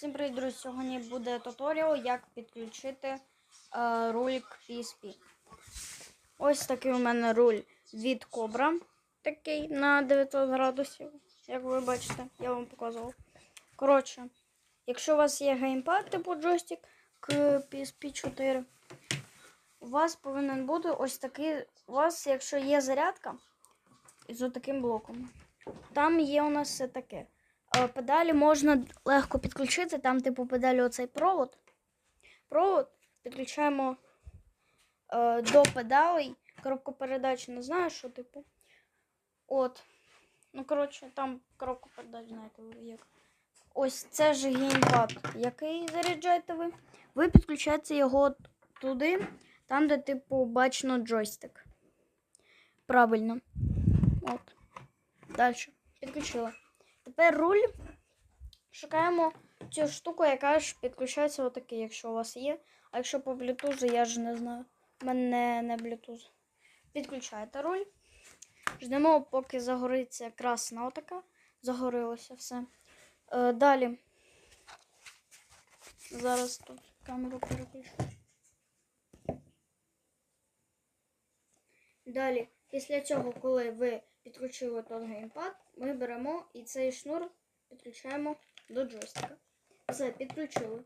Всім привіт, друзі! Сьогодні буде туторіал, як підключити е, руль к PSP. Ось такий у мене руль від Cobra. Такий на 900 градусів. Як ви бачите, я вам показував. Коротше, якщо у вас є геймпад типу джойстик к PSP 4, у вас повинен бути ось такий. У вас, якщо є зарядка, з таким блоком. Там є у нас все таке. Е, Педалі можна легко підключити. Там, типу, педалі оцей провод. Провод підключаємо е, до педалей. Коробку передач не знаю, що, типу. От. Ну, коротше, там коробку передач, знаєте, як. Ось це ж геймпад, який заряджаєте ви. Ви підключаєте його туди, там, де, типу, бачно джойстик. Правильно. От. Далі. Підключила. Тепер руль. Шукаємо цю штуку, яка ж підключається отакий, якщо у вас є. А якщо по Bluetooth, я ж не знаю. У мене не Bluetooth. Підключаєте руль. Ждемо, поки загориться красна отака. Загорилося все. Е, далі. Зараз тут камеру переключу. Далі, після цього, коли ви підключили той геймпад, ми беремо і цей шнур підключаємо до джойстика. Все, підключили.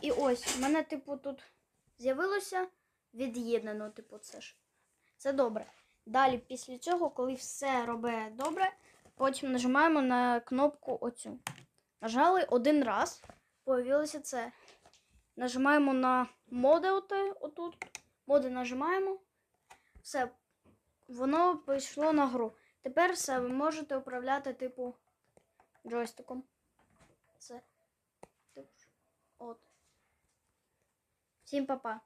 І ось, в мене, типу, тут з'явилося від'єднано, типу, це ж. Це добре. Далі, після цього, коли все робить добре, потім нажимаємо на кнопку оцю. Нажали один раз, появилося це. Нажимаємо на моди отут. Моди нажимаємо. Все, воно пішло на гру. Тепер все, ви можете управляти, типу, джойстиком. Це. Типу, от. Всім па-па.